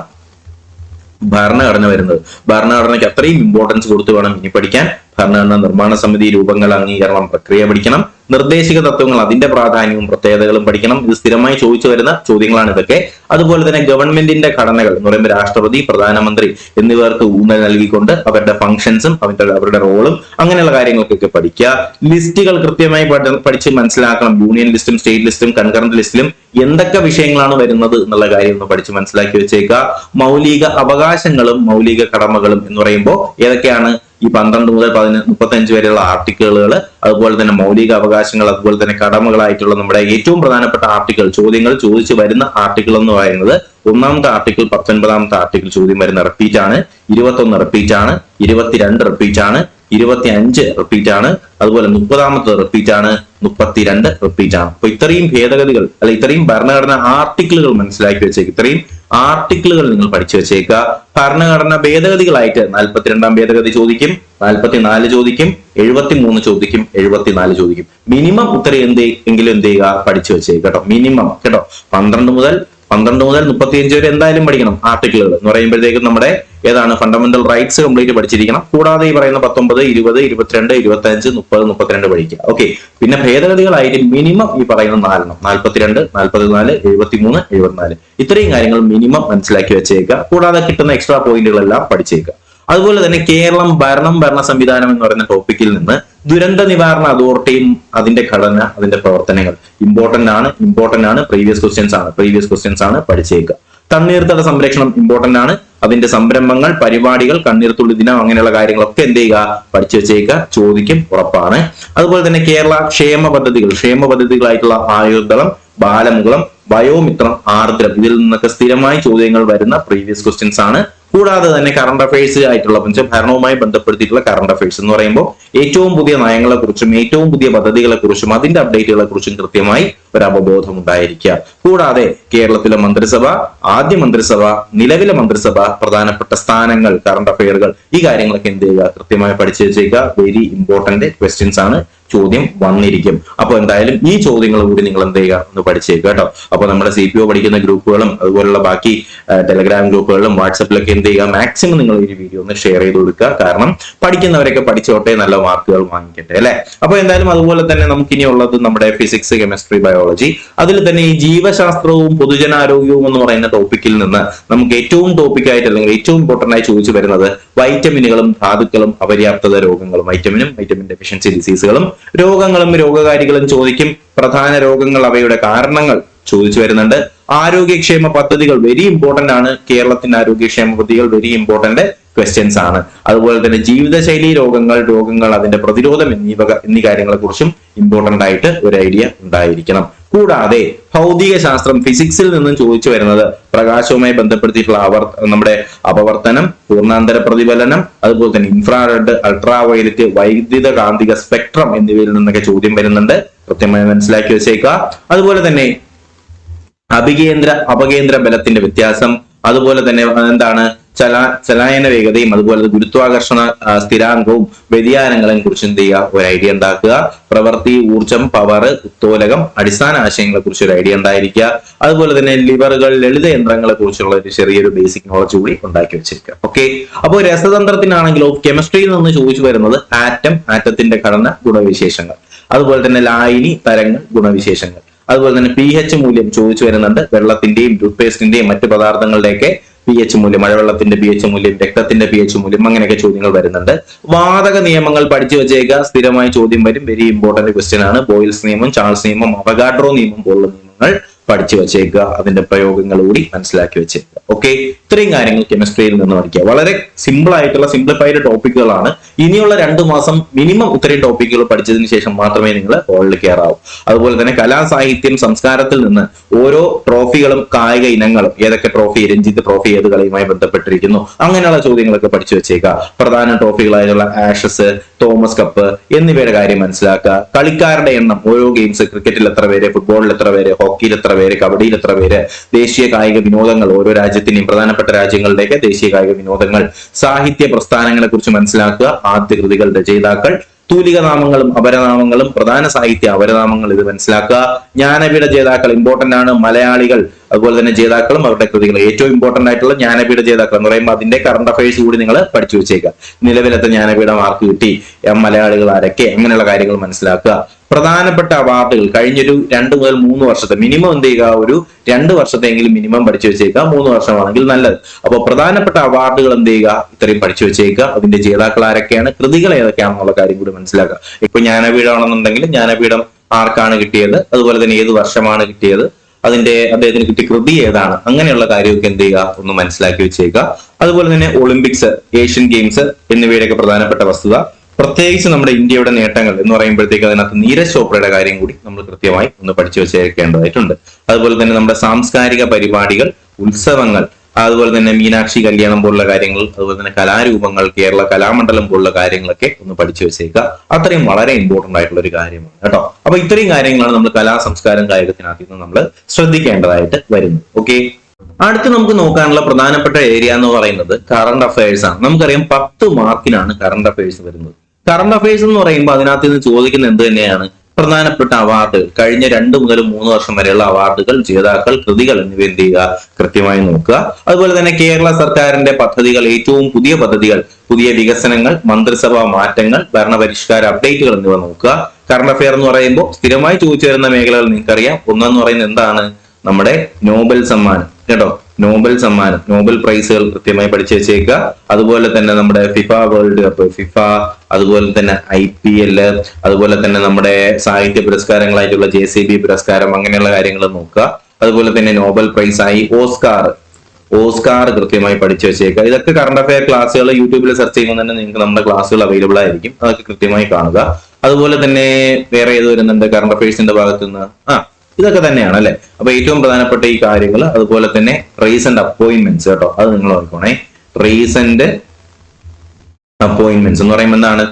[SPEAKER 1] ഭരണഘടന വരുന്നത്. ഭരണഘടനയ്ക്ക് അത്രയും ഇമ്പോർട്ടൻസ് കൊടുത്ത് വേണം ഇനി പഠിക്കാൻ. ഭരണഘടന നിർമ്മാണ സമിതി രൂപങ്ങൾ അംഗീകരണം പ്രക്രിയ പഠിക്കണം നിർദ്ദേശിക തത്വങ്ങൾ അതിന്റെ പ്രാധാന്യവും പ്രത്യേകതകളും പഠിക്കണം ഇത് സ്ഥിരമായി ചോദിച്ചു വരുന്ന ചോദ്യങ്ങളാണ് ഇതൊക്കെ. അതുപോലെ തന്നെ ഗവൺമെന്റിന്റെ ഘടനകൾ എന്ന് പറയുമ്പോൾ രാഷ്ട്രപതി പ്രധാനമന്ത്രി എന്നിവർക്ക് ഊന്നൽ നൽകിക്കൊണ്ട് അവരുടെ ഫംഗ്ഷൻസും അവരുടെ അവരുടെ റോളും അങ്ങനെയുള്ള കാര്യങ്ങൾക്കൊക്കെ പഠിക്കുക. ലിസ്റ്റുകൾ കൃത്യമായി പഠിച്ച് മനസ്സിലാക്കണം. യൂണിയൻ ലിസ്റ്റും സ്റ്റേറ്റ് ലിസ്റ്റും കൺകറന്റ് ലിസ്റ്റിലും എന്തൊക്കെ വിഷയങ്ങളാണ് വരുന്നത് എന്നുള്ള കാര്യം ഒന്ന് പഠിച്ച് മനസ്സിലാക്കി വെച്ചേക്കുക. മൗലിക അവകാശങ്ങളും മൗലിക കടമകളും എന്ന് പറയുമ്പോൾ ഏതൊക്കെയാണ് ഈ പന്ത്രണ്ട് മുതൽ പതിനഞ്ച് മുപ്പത്തഞ്ച് വരെയുള്ള ആർട്ടിക്കിളുകൾ അതുപോലെ തന്നെ മൗലിക അവകാശങ്ങൾ അതുപോലെ തന്നെ കടമകളായിട്ടുള്ള നമ്മുടെ ഏറ്റവും പ്രധാനപ്പെട്ട ആർട്ടിക്കിൾ ചോദ്യങ്ങൾ ചോദിച്ചു വരുന്ന ആർട്ടിക്കിൾ എന്ന് പറയുന്നത് ഒന്നാമത്തെ ആർട്ടിക്കിൾ പത്തൊൻപതാമത്തെ ആർട്ടിക്കിൾ ചോദ്യം വരുന്ന റിപ്പീറ്റ് ആണ്. ഇരുപത്തൊന്ന് റിപ്പീറ്റ് ആണ്. ഇരുപത്തിരണ്ട് റിപ്പീറ്റ് ആണ്. ഇരുപത്തി അഞ്ച് റിപ്പീറ്റ് ആണ്. അതുപോലെ മുപ്പതാമത്തെ റിപ്പീറ്റ് ആണ്. മുപ്പത്തിരണ്ട് റിപ്പീറ്റ് ആണ്. അപ്പൊ ഇത്രയും ഭേദഗതികൾ അല്ല ഇത്രയും ഭരണഘടന ആർട്ടിക്കിളുകൾ മനസ്സിലാക്കി വെച്ചേക്ക്. ഇത്രയും ആർട്ടിക്കിളുകൾ നിങ്ങൾ പഠിച്ചു വെച്ചേക്കുക. ഭരണഘടന ഭേദഗതികളായിട്ട് നാൽപ്പത്തിരണ്ടാം ഭേദഗതി ചോദിക്കും നാൽപ്പത്തിനാല് ചോദിക്കും എഴുപത്തി മൂന്ന് ചോദിക്കും എഴുപത്തിനാല് ചോദിക്കും. മിനിമം ഉത്തരം എന്ത് എങ്കിലും എന്ത് ചെയ്യുക? പഠിച്ചു വെച്ചേക്കുക കേട്ടോ. മിനിമം കേട്ടോ. പന്ത്രണ്ട് മുതൽ പന്ത്രണ്ട് മുതൽ മുപ്പത്തിയഞ്ച് വരെ എന്തായാലും പഠിക്കണം ആർട്ടിക്കിളുകൾ എന്ന് പറയുമ്പോഴത്തേക്കും നമ്മുടെ ഏതാണ് ഫണ്ടമെന്റൽ റൈറ്റ്സ് കംപ്ലീറ്റ് പഠിച്ചിരിക്കണം. കൂടാതെ ഈ പറയുന്ന പത്തൊമ്പത് ഇരുപത് ഇരുപത്തിരണ്ട് ഇരുപത്തഞ്ച് മുപ്പത് മുപ്പത്തിരണ്ട് പഠിക്കുക. ഓക്കെ പിന്നെ ഭേദഗതികളായിട്ട് മിനിമം ഈ പറയുന്ന നാലെണ്ണം. നാൽപ്പത്തിരണ്ട് നാൽപ്പത്തിനാല് എഴുപത്തിമൂന്ന് എഴുപത്തിനാല്. ഇത്രയും കാര്യങ്ങൾ മിനിമം മനസ്സിലാക്കി വെച്ചേക്കുക. കൂടാതെ കിട്ടുന്ന എക്സ്ട്രാ പോയിന്റുകളെല്ലാം പഠിച്ചേക്കുക. അതുപോലെ തന്നെ കേരളം ഭരണം ഭരണ സംവിധാനം എന്ന് പറയുന്ന ടോപ്പിക്കിൽ നിന്ന് ദുരന്ത നിവാരണ അതോറിറ്റിയും അതിന്റെ ഘടന അതിന്റെ പ്രവർത്തനങ്ങൾ ഇമ്പോർട്ടന്റ് ആണ് ഇമ്പോർട്ടന്റ് ആണ്. പ്രീവിയസ് ക്വസ്റ്റ്യൻസ് ആണ്. പ്രീവിയസ് ക്വസ്റ്റ്യൻസ് ആണ് പഠിച്ചേക്കുക. തണ്ണീർത്തട സംരക്ഷണം ഇമ്പോർട്ടന്റ് ആണ്. അതിന്റെ സംരംഭങ്ങൾ പരിപാടികൾ കണ്ണീർത്തുള്ളി ദിനം അങ്ങനെയുള്ള കാര്യങ്ങളൊക്കെ എന്ത് ചെയ്യുക? പഠിച്ചു വെച്ചേക്കുക ചോദിക്കും ഉറപ്പാണ്. അതുപോലെ തന്നെ കേരള ക്ഷേമ പദ്ധതികൾ. ക്ഷേമ പദ്ധതികളായിട്ടുള്ള ആയുർദളം ബാലമുകളം ബയോമിത്രം ആർദ്രം. ഇതിൽ നിന്നൊക്കെ സ്ഥിരമായി ചോദ്യങ്ങൾ വരുന്ന പ്രീവിയസ് ക്വസ്റ്റ്യൻസ് ആണ്. കൂടാതെ തന്നെ കറണ്ട് അഫയേഴ്സ് ആയിട്ടുള്ള ഭരണവുമായി ബന്ധപ്പെടുത്തിയിട്ടുള്ള കറണ്ട് അഫയേഴ്സ് എന്ന് പറയുമ്പോൾ ഏറ്റവും പുതിയ നയങ്ങളെ കുറിച്ചും ഏറ്റവും പുതിയ പദ്ധതികളെ കുറിച്ചും അതിന്റെ അപ്ഡേറ്റുകളെ കുറിച്ചും കൃത്യമായി ഒരു അവബോധം ഉണ്ടായിരിക്കുക കൂടാതെ കേരളത്തിലെ മന്ത്രിസഭ ആദ്യ മന്ത്രിസഭ നിലവിലെ മന്ത്രിസഭ പ്രധാനപ്പെട്ട സ്ഥാനങ്ങൾ കറണ്ട് അഫയറുകൾ ഈ കാര്യങ്ങളൊക്കെ എന്ത് ചെയ്യുക? കൃത്യമായി പഠിച്ചു വെച്ചേക്കുക. വെരി ഇമ്പോർട്ടന്റ് ക്വസ്റ്റ്യൻസ് ആണ്. ചോദ്യം വന്നിരിക്കും. അപ്പൊ എന്തായാലും ഈ ചോദ്യങ്ങൾ കൂടി നിങ്ങൾ എന്ത് ചെയ്യുക? ഒന്ന് പഠിച്ചേക്കുക കേട്ടോ. അപ്പൊ നമ്മുടെ സി പി ഒ പഠിക്കുന്ന ഗ്രൂപ്പുകളും അതുപോലുള്ള ബാക്കി ടെലഗ്രാം ഗ്രൂപ്പുകളിലും വാട്സപ്പിലൊക്കെ എന്ത് ചെയ്യുക? മാക്സിമം നിങ്ങൾ ഈ വീഡിയോ ഒന്ന് ഷെയർ ചെയ്ത് കൊടുക്കുക. കാരണം പഠിക്കുന്നവരൊക്കെ പഠിച്ചോട്ടെ നല്ല മാർക്കുകൾ വാങ്ങിക്കട്ടെ അല്ലെ? അപ്പൊ എന്തായാലും അതുപോലെ തന്നെ നമുക്ക് ഇനി ഉള്ളത് നമ്മുടെ ഫിസിക്സ് കെമിസ്ട്രി ബയോളജി അതിൽ തന്നെ ഈ ജീവശാസ്ത്രവും പൊതുജനാരോഗ്യവും എന്ന് പറയുന്ന ടോപ്പിക്കിൽ നിന്ന് നമുക്ക് ഏറ്റവും ടോപ്പിക്കായിട്ട് അല്ലെങ്കിൽ ഏറ്റവും ഇമ്പോർട്ടന്റ് ആയി ചോദിച്ചു വരുന്നത് വൈറ്റമിനുകളും ധാതുക്കളും അപര്യാപ്തത രോഗങ്ങളും വൈറ്റമിനും വൈറ്റമിൻ ഡെഫിഷ്യൻസി ഡിസീസുകളും രോഗങ്ങളും രോഗകാരികളും ചോദിക്കും. പ്രധാന രോഗങ്ങൾ അവയുടെ കാരണങ്ങൾ ചോദിച്ചു വരുന്നുണ്ട്. ആരോഗ്യക്ഷേമ പദ്ധതികൾ വെരി ഇമ്പോർട്ടന്റ് ആണ്. കേരളത്തിന്റെ ആരോഗ്യക്ഷേമ പദ്ധതികൾ വെരി ഇമ്പോർട്ടന്റ് ക്വസ്റ്റ്യൻസ് ആണ്. അതുപോലെ തന്നെ ജീവിതശൈലി രോഗങ്ങൾ രോഗങ്ങൾ അതിന്റെ പ്രതിരോധം എന്നിവ എന്നീ കാര്യങ്ങളെ കുറിച്ചും ഇമ്പോർട്ടന്റ് ആയിട്ട് ഒരു ഐഡിയ ഉണ്ടായിരിക്കണം. കൂടാതെ ഭൗതിക ശാസ്ത്രം ഫിസിക്സിൽ നിന്നും ചോദിച്ചു വരുന്നത് പ്രകാശവുമായി ബന്ധപ്പെടുത്തിയിട്ടുള്ള അവർ നമ്മുടെ അപവർത്തനം പൂർണാന്തര പ്രതിഫലനം അതുപോലെ തന്നെ ഇൻഫ്രാറെഡ് അൾട്രാ വയലറ്റ് വൈദ്യുത കാന്തിക സ്പെക്ട്രം എന്നിവയിൽ നിന്നൊക്കെ ചോദ്യം വരുന്നുണ്ട്. കൃത്യമായി മനസ്സിലാക്കി വെച്ചേക്കുക. അതുപോലെ തന്നെ അഭികേന്ദ്ര അപകേന്ദ്ര ബലത്തിന്റെ വ്യത്യാസം അതുപോലെ തന്നെ എന്താണ് ചല ചലായന വേഗതയും അതുപോലെ ഗുരുത്വാകർഷണ സ്ഥിരാങ്കവും വ്യതിയാനങ്ങളെയും കുറിച്ച് എന്ത് ചെയ്യുക? ഒരു ഐഡിയ ഉണ്ടാക്കുക. പ്രവൃത്തി ഊർജം പവർ ഉത്തോലകം അടിസ്ഥാന ആശയങ്ങളെ കുറിച്ച് ഒരു ഐഡിയ ഉണ്ടായിരിക്കുക. അതുപോലെ തന്നെ ലിവറുകൾ ലളിത യന്ത്രങ്ങളെ കുറിച്ചുള്ള ഒരു ചെറിയൊരു ബേസിക് നോളജ് കൂടി ഉണ്ടാക്കി വെച്ചിരിക്കുക. ഓക്കെ അപ്പോൾ രസതന്ത്രത്തിനാണെങ്കിലോ കെമിസ്ട്രിയിൽ നിന്ന് ചോദിച്ചു വരുന്നത് ആറ്റം ആറ്റത്തിന്റെ ഘടന ഗുണവിശേഷങ്ങൾ. അതുപോലെ തന്നെ ലായിനി തരങ്ങൾ ഗുണവിശേഷങ്ങൾ. അതുപോലെ തന്നെ പി എച്ച് മൂല്യം ചോദിച്ചു വരുന്നുണ്ട്. വെള്ളത്തിന്റെയും ടൂത്ത്പേസ്റ്റിന്റെയും മറ്റു പദാർത്ഥങ്ങളുടെയൊക്കെ പി എച്ച് മൂല്യം മഴവെള്ളത്തിന്റെ പി എച്ച് മൂല്യം രക്തത്തിന്റെ പി എച്ച് മൂല്യം അങ്ങനെയൊക്കെ ചോദ്യങ്ങൾ വരുന്നുണ്ട്. വാതക നിയമങ്ങൾ പഠിച്ചു വെച്ചേക്കുക. സ്ഥിരമായി ചോദ്യം വരും. വെരി ഇമ്പോർട്ടന്റ് ക്വസ്റ്റ്യൻ ആണ്. ബോയിൽസ് നിയമം ചാൾസ് നിയമം അവഗാഡ്രോ നിയമം പോലുള്ള നിയമങ്ങൾ. പഠിച്ചു വെച്ചേക്കുക അതിന്റെ പ്രയോഗങ്ങൾ കൂടി മനസ്സിലാക്കി വെച്ചേക്കുക. ഓക്കെ ഇത്രയും കാര്യങ്ങൾ കെമിസ്ട്രിയിൽ നിന്ന് പഠിക്കുക. വളരെ സിമ്പിൾ ആയിട്ടുള്ള സിംപ്ലിഫൈഡ് ടോപ്പിക്കുകളാണ് ഇനിയുള്ള രണ്ട് മാസം മിനിമം ഇത്രയും ടോപ്പിക്കുകൾ പഠിച്ചതിന് ശേഷം മാത്രമേ നിങ്ങൾ ഹോളിൽ കയറാവൂ അതുപോലെ തന്നെ കലാസാഹിത്യം സംസ്കാരത്തിൽ നിന്ന് ഓരോ ട്രോഫികളും കായിക ഇനങ്ങളും ഏതൊക്കെ ട്രോഫി രഞ്ജിത്ത് ട്രോഫി ഏത് കളിയുമായി ബന്ധപ്പെട്ടിരിക്കുന്നു അങ്ങനെയുള്ള ചോദ്യങ്ങളൊക്കെ പഠിച്ചു വെച്ചേക്കുക. പ്രധാന ട്രോഫികളായുള്ള ആഷസ് തോമസ് കപ്പ് എന്നിവയുടെ കാര്യം മനസ്സിലാക്കുക. കളിക്കാരുടെ എണ്ണം ഓരോ ഗെയിംസ് ക്രിക്കറ്റിൽ എത്ര പേര് ഫുട്ബോളിൽ എത്ര പേര് ഹോക്കിയിൽ എത്ര പേര് കബഡിയിൽ എത്ര പേര് ദേശീയ കായിക വിനോദങ്ങൾ ഓരോ രാജ്യത്തിന്റെയും പ്രധാനപ്പെട്ട രാജ്യങ്ങളുടെയൊക്കെ ദേശീയ കായിക വിനോദങ്ങൾ സാഹിത്യ പ്രസ്ഥാനങ്ങളെ കുറിച്ച് മനസ്സിലാക്കുക. ആദ്യ കൃതികൾ രചയിതാക്കൾ തൂലിക നാമങ്ങളും അപരനാമങ്ങളും പ്രധാന സാഹിത്യ അപരനാമങ്ങൾ ഇത് മനസ്സിലാക്കുക. ജ്ഞാനപീഠ ജേതാക്കൾ ഇമ്പോർട്ടന്റ് ആണ്. മലയാളികൾ അതുപോലെ തന്നെ ജേതാക്കളും അവരുടെ കൃതികൾ. ഏറ്റവും ഇമ്പോർട്ടന്റ് ആയിട്ടുള്ള ജ്ഞാനപീഠ ജേതാക്കൾ എന്ന് പറയുമ്പോൾ അതിന്റെ കറണ്ട് അഫയേഴ്സ് കൂടി നിങ്ങൾ പഠിച്ചു വെച്ചേക്കുക. നിലവിലത്തെ ജ്ഞാനപീഠ മാർക്ക് കിട്ടി? മലയാളികൾ ആരൊക്കെ? അങ്ങനെയുള്ള കാര്യങ്ങൾ മനസ്സിലാക്കുക. പ്രധാനപ്പെട്ട അവാർഡുകൾ കഴിഞ്ഞൊരു രണ്ട് മുതൽ മൂന്ന് വർഷത്തെ മിനിമം എന്ത് ചെയ്യുക? ഒരു രണ്ട് വർഷത്തെങ്കിലും മിനിമം പഠിച്ചു വെച്ചേക്കുക. മൂന്ന് വർഷമാണെങ്കിൽ നല്ലത്. അപ്പോൾ പ്രധാനപ്പെട്ട അവാർഡുകൾ എന്ത് ചെയ്യുക? ഇത്രയും പഠിച്ചു വെച്ചേക്കുക. അതിന്റെ ജേതാക്കൾ ആരൊക്കെയാണ്? കൃതികൾ ഏതൊക്കെയാണെന്നുള്ള കാര്യം കൂടി മനസ്സിലാക്കുക. ഇപ്പൊ ജ്ഞാനപീഠമാണെന്നുണ്ടെങ്കിൽ ജ്ഞാനപീഠം ആർക്കാണ് കിട്ടിയത്? അതുപോലെ തന്നെ ഏത് വർഷമാണ് കിട്ടിയത്? അതിന്റെ അദ്ദേഹത്തിന് കിട്ടിയ കൃതി ഏതാണ്? അങ്ങനെയുള്ള കാര്യമൊക്കെ എന്ത് ചെയ്യുക? ഒന്ന് മനസ്സിലാക്കി വെച്ചേക്കുക. അതുപോലെ തന്നെ ഒളിമ്പിക്സ് ഏഷ്യൻ ഗെയിംസ് എന്നിവയുടെയൊക്കെ പ്രധാനപ്പെട്ട വസ്തുത. പ്രത്യേകിച്ച് നമ്മുടെ ഇന്ത്യയുടെ നേട്ടങ്ങൾ എന്ന് പറയുമ്പോഴത്തേക്ക് അതിനകത്ത് നീരജ് ചോപ്രയുടെ കാര്യം കൂടി നമ്മൾ കൃത്യമായി ഒന്ന് പഠിച്ചു വെച്ചേക്കേണ്ടതായിട്ടുണ്ട്. അതുപോലെ തന്നെ നമ്മുടെ സാംസ്കാരിക പരിപാടികൾ ഉത്സവങ്ങൾ അതുപോലെ തന്നെ മീനാക്ഷി കല്യാണം പോലുള്ള കാര്യങ്ങൾ അതുപോലെ തന്നെ കലാരൂപങ്ങൾ കേരള കലാമണ്ഡലം പോലുള്ള കാര്യങ്ങളൊക്കെ ഒന്ന് പഠിച്ചു വെച്ചേക്കുക അത്രയും വളരെ ഇമ്പോർട്ടന്റ് ആയിട്ടുള്ള ഒരു കാര്യമാണ് കേട്ടോ. അപ്പൊ ഇത്രയും കാര്യങ്ങളാണ് നമ്മൾ കലാ സംസ്കാരം കായികത്തിനകത്ത് നിന്ന് നമ്മൾ ശ്രദ്ധിക്കേണ്ടതായിട്ട് വരുന്നു ഓക്കെ അടുത്ത് നമുക്ക് നോക്കാനുള്ള പ്രധാനപ്പെട്ട ഏരിയ എന്ന് പറയുന്നത് കറണ്ട് അഫയേഴ്സ് ആണ്. നമുക്കറിയാം പത്ത് മാർക്കിനാണ് കറണ്ട് അഫയേഴ്സ് വരുന്നത്. കറണ്ട് അഫയേഴ്സ് എന്ന് പറയുമ്പോൾ അതിനകത്ത് നിന്ന് ചോദിക്കുന്ന എന്ത് തന്നെയാണ്? പ്രധാനപ്പെട്ട അവാർഡുകൾ കഴിഞ്ഞ രണ്ട് മുതൽ മൂന്ന് വർഷം വരെയുള്ള അവാർഡുകൾ ജേതാക്കൾ കൃതികൾ എന്നിവ എന്ത് ചെയ്യുക? കൃത്യമായി നോക്കുക. അതുപോലെ തന്നെ കേരള സർക്കാരിന്റെ പദ്ധതികൾ ഏറ്റവും പുതിയ പദ്ധതികൾ പുതിയ വികസനങ്ങൾ മന്ത്രിസഭാ മാറ്റങ്ങൾ ഭരണപരിഷ്കാര അപ്ഡേറ്റുകൾ എന്നിവ നോക്കുക. കറണ്ട് അഫെയർ എന്ന് പറയുമ്പോൾ സ്ഥിരമായി ചോദിച്ചു വരുന്ന മേഖലകൾ നിങ്ങൾക്കറിയാം. ഒന്നെന്ന് പറയുന്നത് എന്താണ്? നമ്മുടെ നോബൽ സമ്മാനം. കേട്ടോ? നോബൽ സമ്മാനം നോബൽ പ്രൈസുകൾ കൃത്യമായി പഠിച്ചു വെച്ചേക്കുക അതുപോലെ തന്നെ നമ്മുടെ ഫിഫ വേൾഡ് കപ്പ് ഫിഫ അതുപോലെ തന്നെ ഐ പി എൽ അതുപോലെ തന്നെ നമ്മുടെ സാഹിത്യ പുരസ്കാരങ്ങളായിട്ടുള്ള ജെ സി ബി പുരസ്കാരം അങ്ങനെയുള്ള കാര്യങ്ങൾ നോക്കുക അതുപോലെ തന്നെ നോബൽ പ്രൈസ് ആയി ഓസ്കാർ ഓസ്കാർ കൃത്യമായി പഠിച്ചു വെച്ചേക്കുക ഇതൊക്കെ കറണ്ട് അഫയർ ക്ലാസ്സുകൾ യൂട്യൂബിൽ സെർച്ച് ചെയ്യുമ്പോൾ തന്നെ നിങ്ങൾക്ക് നമ്മുടെ ക്ലാസ്സുകൾ അവൈലബിൾ ആയിരിക്കും. അതൊക്കെ കൃത്യമായി കാണുക. അതുപോലെ തന്നെ വേറെ ഏത് വരുന്നുണ്ട് കറണ്ട് അഫയേഴ്സിന്റെ ഭാഗത്തുനിന്ന്? ആ ഇതൊക്കെ തന്നെയാണ് അല്ലെ? അപ്പൊ ഏറ്റവും പ്രധാനപ്പെട്ട ഈ കാര്യങ്ങൾ അതുപോലെ തന്നെ റീസെന്റ് അപ്പോയിന്റ്മെന്റ്സ് കേട്ടോ. അത് നിങ്ങൾ നോക്കണേ റീസെന്റ് അപ്പോയിന്റ്മെന്റ്സ് എന്ന് പറയുമ്പോൾ എന്താണ്?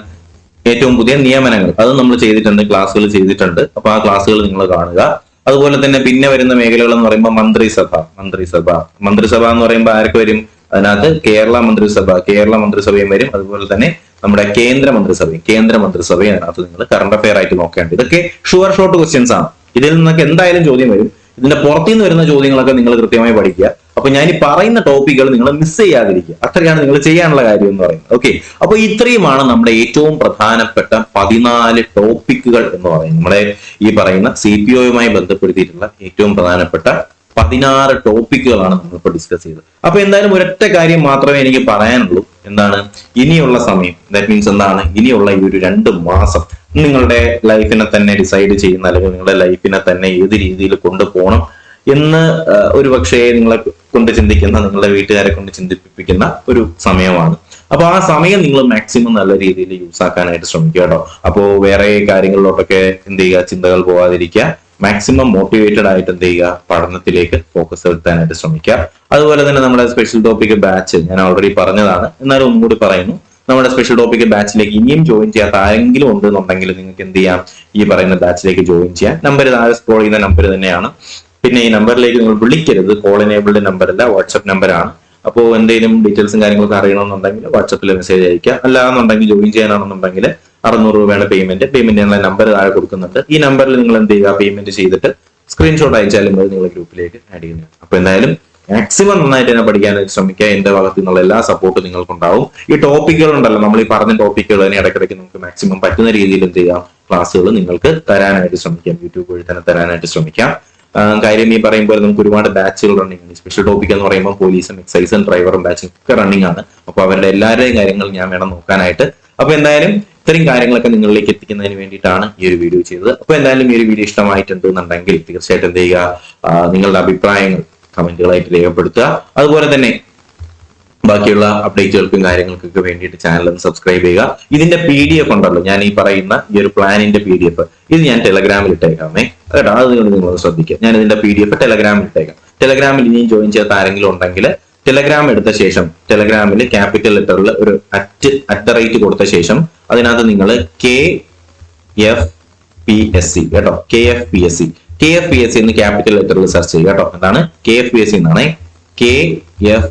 [SPEAKER 1] ഏറ്റവും പുതിയ നിയമനങ്ങൾ. അത് നമ്മൾ ചെയ്തിട്ടുണ്ട് ക്ലാസ്സുകൾ ചെയ്തിട്ടുണ്ട്. അപ്പൊ ആ ക്ലാസ്സുകൾ നിങ്ങൾ കാണുക. അതുപോലെ തന്നെ പിന്നെ വരുന്ന മേഖലകൾ എന്ന് പറയുമ്പോൾ മന്ത്രിസഭ മന്ത്രിസഭ. മന്ത്രിസഭ എന്ന് പറയുമ്പോൾ ആർക്ക് വരും? അതിനകത്ത് കേരള മന്ത്രിസഭ കേരള മന്ത്രിസഭയും വരും. അതുപോലെ തന്നെ നമ്മുടെ കേന്ദ്ര മന്ത്രിസഭയും കേന്ദ്ര മന്ത്രിസഭയും അതിനകത്ത് നിങ്ങൾ കറണ്ട് അഫയർ ആയിട്ട് നോക്കേണ്ടത്. ഇതൊക്കെ ഷുവർ ഷോർട്ട് ക്വസ്റ്റ്യൻസ് ആണ്. ഇതിൽ നിന്നൊക്കെ എന്തായാലും ചോദ്യം വരും. ഇതിന്റെ പുറത്തുനിന്ന് വരുന്ന ചോദ്യങ്ങളൊക്കെ നിങ്ങൾ കൃത്യമായി പഠിക്കുക. അപ്പൊ ഞാൻ ഈ പറയുന്ന ടോപ്പിക്കുകൾ നിങ്ങൾ മിസ് ചെയ്യാതിരിക്കുക. അത്രയാണ് നിങ്ങൾ ചെയ്യാനുള്ള കാര്യം എന്ന് പറയുന്നത്. ഓക്കെ അപ്പൊ ഇത്രയുമാണ് നമ്മുടെ ഏറ്റവും പ്രധാനപ്പെട്ട പതിനാല് ടോപ്പിക്കുകൾ എന്ന് പറയുന്നത്. നമ്മുടെ ഈ പറയുന്ന സി പി ഒയുമായി ബന്ധപ്പെടുത്തിയിട്ടുള്ള ഏറ്റവും പ്രധാനപ്പെട്ട പതിനാറ് ടോപ്പിക്കുകളാണ് നമ്മളിപ്പോൾ ഡിസ്കസ് ചെയ്തത്. അപ്പൊ എന്തായാലും ഒരൊറ്റ കാര്യം മാത്രമേ എനിക്ക് പറയാനുള്ളൂ. എന്താണ്? ഇനിയുള്ള സമയം. ദാറ്റ് മീൻസ് എന്താണ്? ഇനിയുള്ള ഈ ഒരു രണ്ട് മാസം നിങ്ങളുടെ ലൈഫിനെ തന്നെ ഡിസൈഡ് ചെയ്യുന്ന അല്ലെങ്കിൽ നിങ്ങളുടെ ലൈഫിനെ തന്നെ ഏത് രീതിയിൽ കൊണ്ടുപോകണം എന്ന് ഒരു പക്ഷേ നിങ്ങളെ കൊണ്ട് ചിന്തിക്കുന്ന നിങ്ങളുടെ വീട്ടുകാരെ കൊണ്ട് ചിന്തിപ്പിക്കുന്ന ഒരു സമയമാണ്. അപ്പൊ ആ സമയം നിങ്ങൾ മാക്സിമം നല്ല രീതിയിൽ യൂസ് ആക്കാനായിട്ട് ശ്രമിക്കുക കേട്ടോ. അപ്പോ വേറെ കാര്യങ്ങളിലോട്ടൊക്കെ എന്ത് ചെയ്യുക? ചിന്തകൾ പോകാതിരിക്കുക മാക്സിമം മോട്ടിവേറ്റഡ് ആയിട്ട് എന്ത് ചെയ്യുക? പഠനത്തിലേക്ക് ഫോക്കസ് വരുത്താനായിട്ട് ശ്രമിക്കുക. അതുപോലെ തന്നെ നമ്മുടെ സ്പെഷ്യൽ ടോപ്പിക് ബാച്ച് ഞാൻ ഓൾറെഡി പറഞ്ഞതാണ്. എന്നാലും ഒന്നുകൂടി പറയുന്നു. നമ്മുടെ സ്പെഷ്യൽ ടോപ്പിക് ബാച്ചിലേക്ക് ഇനിയും ജോയിൻ ചെയ്യാത്ത ആരെങ്കിലും ഉണ്ടെന്നുണ്ടെങ്കിൽ നിങ്ങൾക്ക് എന്ത് ചെയ്യാം? ഈ പറയുന്ന ബാച്ചിലേക്ക് ജോയിൻ ചെയ്യാം. നമ്പർ താഴെ സ്ക്രോൾ ചെയ്യുന്ന നമ്പർ തന്നെയാണ്. പിന്നെ ഈ നമ്പറിലേക്ക് നിങ്ങൾ വിളിക്കരുത്. കോൾ എനേബിൾഡ് നമ്പർ അല്ല വാട്സ്ആപ്പ് നമ്പറാണ് അപ്പോൾ എന്തെങ്കിലും ഡീറ്റെയിൽസും കാര്യങ്ങളൊക്കെ അറിയണമെന്നുണ്ടെങ്കിൽ വാട്സപ്പിൽ മെസ്സേജ് അയക്കുക അല്ലാന്നുണ്ടെങ്കിൽ ജോയിൻ ചെയ്യാനാണെന്നുണ്ടെങ്കിൽ അറുന്നൂറ് രൂപയാണ് പേയ്മെന്റ് പേയ്മെന്റ് ഞങ്ങളെ നമ്പർ താഴെ കൊടുക്കുന്നുണ്ട്. ഈ നമ്പറിൽ നിങ്ങൾ എന്ത് ചെയ്യുക? പേയ്മെന്റ് ചെയ്തിട്ട് സ്ക്രീൻഷോട്ട് അയച്ചാലും മതി നിങ്ങളെ ഗ്രൂപ്പിലേക്ക് ആഡ് ചെയ്യുന്നത്. അപ്പൊ എന്തായാലും മാക്സിമം നന്നായിട്ട് തന്നെ പഠിക്കാൻ ശ്രമിക്കുക. എന്റെ ഭാഗത്തു നിന്നുള്ള എല്ലാ സപ്പോർട്ടും നിങ്ങൾക്കുണ്ടാവും. ഈ ടോപ്പിക്കുകൾ ഉണ്ടല്ലോ നമ്മൾ ഈ പറഞ്ഞ ടോപ്പിക്കുകൾ തന്നെ ഇടയ്ക്കിടയ്ക്ക് നമുക്ക് മാക്സിമം പറ്റുന്ന രീതിയിൽ എന്ത് ചെയ്യാം? ക്ലാസ്സുകൾ നിങ്ങൾക്ക് തരാനായിട്ട് ശ്രമിക്കാം. യൂട്യൂബ് വഴി തന്നെ തരാനായിട്ട് ശ്രമിക്കാം. കാര്യം ഈ പറയുമ്പോൾ നമുക്ക് ഒരുപാട് ബാച്ചുകൾ റണ്ണിംഗ് ആണ്. സ്പെഷ്യൽ ടോപ്പിക് എന്ന് പറയുമ്പോൾ പോലീസും എക്സൈസും ഡ്രൈവറും ബാച്ചും ഒക്കെ റണ്ണിംഗ് ആണ്. അപ്പൊ അവരുടെ എല്ലാവരുടെയും കാര്യങ്ങൾ ഞാൻ വേണം നോക്കാനായിട്ട്. അപ്പൊ എന്തായാലും ഇത്രയും കാര്യങ്ങളൊക്കെ നിങ്ങളിലേക്ക് എത്തിക്കുന്നതിന് വേണ്ടിയിട്ടാണ് ഈ ഒരു വീഡിയോ ചെയ്തത്. അപ്പൊ എന്തായാലും ഈ ഒരു വീഡിയോ ഇഷ്ടമായിട്ടുണ്ട് എന്നുണ്ടെങ്കിൽ തീർച്ചയായിട്ടും എന്ത് ചെയ്യുക? നിങ്ങളുടെ അഭിപ്രായങ്ങൾ കമന്റുകളായിട്ട് രേഖപ്പെടുത്തുക. അതുപോലെ തന്നെ ബാക്കിയുള്ള അപ്ഡേറ്റുകൾക്കും കാര്യങ്ങൾക്കൊക്കെ വേണ്ടിയിട്ട് ചാനൽ ഒന്ന് സബ്സ്ക്രൈബ് ചെയ്യുക. ഇതിന്റെ പി ഡി എഫ് ഉണ്ടല്ലോ ഞാൻ ഈ പറയുന്ന ഈ ഒരു പ്ലാനിന്റെ പി ഡി എഫ് ഇത് ഞാൻ ടെലഗ്രാമിൽ ഇട്ടേക്കാമേ. കേട്ടോ? അത് നിങ്ങൾ ശ്രദ്ധിക്കുക. ഞാൻ ഇതിന്റെ പി ഡി എഫ് ടെലഗ്രാമിൽ ഇട്ടേക്കാം. ടെലഗ്രാമിൽ ഇനിയും ജോയിൻ ചെയ്യാത്ത ആരെങ്കിലും ഉണ്ടെങ്കിൽ ടെലഗ്രാം എടുത്ത ശേഷം ടെലഗ്രാമിൽ ക്യാപിറ്റൽ ലെറ്ററിൽ ഒരു അറ്റ് അറ്റ് റേറ്റ് കൊടുത്ത ശേഷം അതിനകത്ത് നിങ്ങൾ K F P S C കേട്ടോ K F P S C K F P S C എന്ന് ക്യാപിറ്റൽ ലെറ്ററിൽ സെർച്ച് ചെയ്യുക കേട്ടോ. എന്താണ്? K F P S C എന്നാണ് K F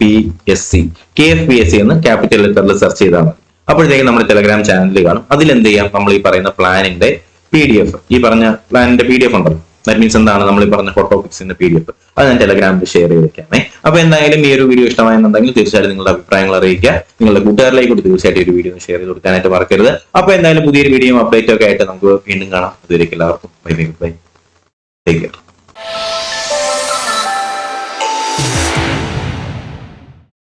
[SPEAKER 1] P S C K F P S C എന്ന് capital ലെറ്ററിൽ search ചെയ്താൽ മതി. അപ്പോഴത്തേക്കും നമ്മുടെ ടെലഗ്രാം ചാനലിൽ കാണും. അതിൽ എന്ത് ചെയ്യാം? നമ്മൾ ഈ പറയുന്ന പ്ലാനിന്റെ പി ഡി എഫ് ഈ പറഞ്ഞ പ്ലാനിന്റെ പി ഡി എഫ് ഉണ്ടല്ലോ. ദാറ്റ് മീൻസ് എന്താണ്? നമ്മൾ പറഞ്ഞ ഫോട്ടോപിക്സിന്റെ പി ഡി എഫ് അത് ഞാൻ ടെലഗ്രാമിൽ ഷെയർ ചെയ്തേക്കാമേ. അപ്പൊ എന്തായാലും ഈ ഒരു വീഡിയോ ഇഷ്ടമായെന്നുണ്ടെങ്കിൽ തീർച്ചയായിട്ടും നിങ്ങളുടെ അഭിപ്രായങ്ങൾ അറിയിക്കുക. നിങ്ങളുടെ കൂട്ടുകാരിലേക്ക് കൂടി തീർച്ചയായിട്ടും ഒരു വീഡിയോ ഷെയർ ചെയ്ത് കൊടുക്കാനായിട്ട് മറക്കരുത്. അപ്പൊ എന്തായാലും പുതിയൊരു വീഡിയോ അപ്ഡേറ്റ് ഒക്കെ ആയിട്ട് നമുക്ക് വീണ്ടും കാണാം. അതുവരേക്കും എല്ലാവർക്കും. Bye bye bye take care